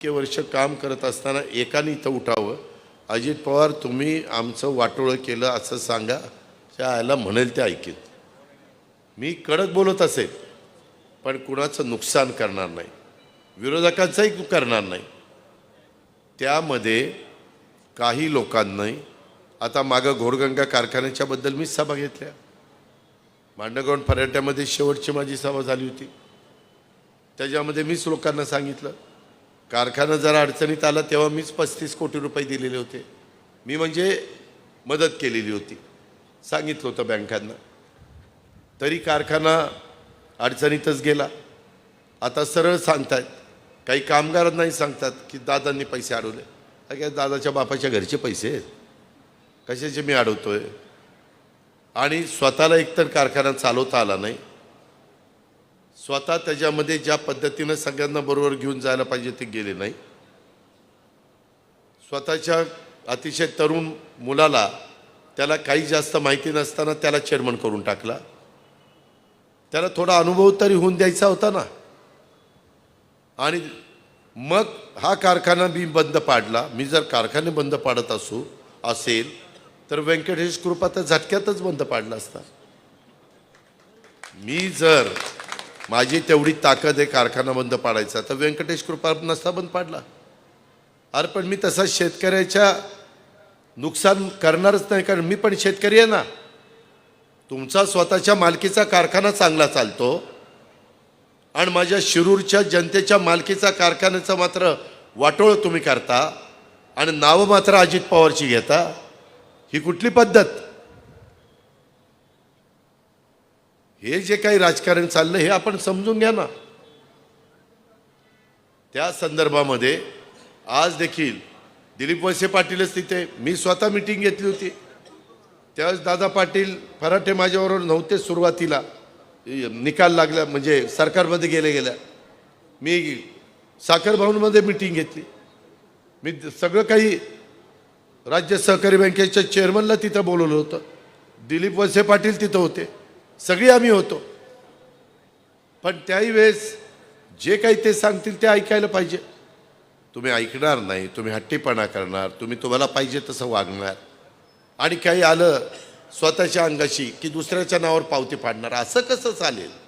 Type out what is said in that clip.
इतके वर्ष काम करत असताना एकाने इथं उठावं. अजित पवार तुम्ही आमचं वाटोळं केलं असं सांगा. त्या आयला म्हणेल ते ऐकेल मी कडक बोलत असेल पण कुणाचं नुकसान करणार नाही. विरोधकांचंही करणार नाही. त्यामध्ये काही लोकांनी आता मागं घोडगंगा कारखान्याच्याबद्दल मीच सभा घेतल्या. मांडगोंड फराट्यामध्ये शेवटची माझी सभा झाली होती. त्याच्यामध्ये मीच लोकांना सांगितलं. कारखाना जरा अडचणीत आला तेव्हा मीच पस्तीस कोटी रुपये दिलेले होते. मी म्हणजे मदत केलेली होती. सांगितलं होतं बँकांना. तरी कारखाना अडचणीतच गेला. आता सरळ सांगतायत. काही कामगार नाही सांगतात की दादांनी पैसे अडवले. अरे काय दादाच्या बापाच्या घरचे पैसे आहेत? कशाचे मी अडवतो आहे आणि स्वतःला एकतर कारखाना चालवता आला नाही स्वतः त्याच्यामध्ये ज्या पद्धतीनं सगळ्यांना बरोबर घेऊन जायला पाहिजे ते गेले नाही. स्वतःच्या अतिशय तरुण मुलाला त्याला काही जास्त माहिती नसताना त्याला चेअरमन करून टाकला. त्याला थोडा अनुभव तरी होऊन द्यायचा होता ना. आणि मग हा कारखाना मी बंद पाडला. मी जर कारखाने बंद पाडत असू असेल तर व्यंकटेश कृपा तर झटक्यातच बंद पाडला असता. मी जर माझी तेवढी ताकद आहे कारखाना बंद पाडायचा. तर व्यंकटेश कृपा नसता बंद पाडला. अरे पण मी तसा शेतकऱ्याच्या नुकसान करणारच नाही कारण मी पण शेतकरी आहे ना. तुमचा स्वतःच्या मालकीचा कारखाना चांगला चालतो आणि माझ्या शिरूरच्या जनतेच्या मालकीचा कारखान्याचा मात्र वाटोळ तुम्ही करता आणि नावं मात्र अजित पवारची घेता. ही कुठली पद्धत? हे जे काही राजकारण चाललं हे आपण समजून घ्या ना. त्या संदर्भामध्ये आज देखील दिलीप वळसे पाटीलच तिथे मी स्वतः मिटिंग घेतली होती. त्यावेळेस दादा पाटील फराटे माझ्याबरोबर नव्हते सुरुवातीला. निकाल लागला म्हणजे सरकारमध्ये गेले गेल्या. मी साखर भवनमध्ये मिटिंग घेतली. मी सगळं काही राज्य सहकारी बँकेच्या चेअरमनला तिथं बोलवलं होतं. दिलीप वळसे पाटील तिथं होते. सगळी आम्ही होतो. पण त्याही वेळेस जे काही ते सांगतील ते ऐकायला पाहिजे. तुम्ही ऐकणार नाही तुम्ही हट्टीपणा करणार तुम्ही तुम्हाला पाहिजे तसं वागणार. आणि काही आलं स्वतःच्या अंगाशी की दुसऱ्याच्या नावावर पावती पाडणार असं कसं चालेल?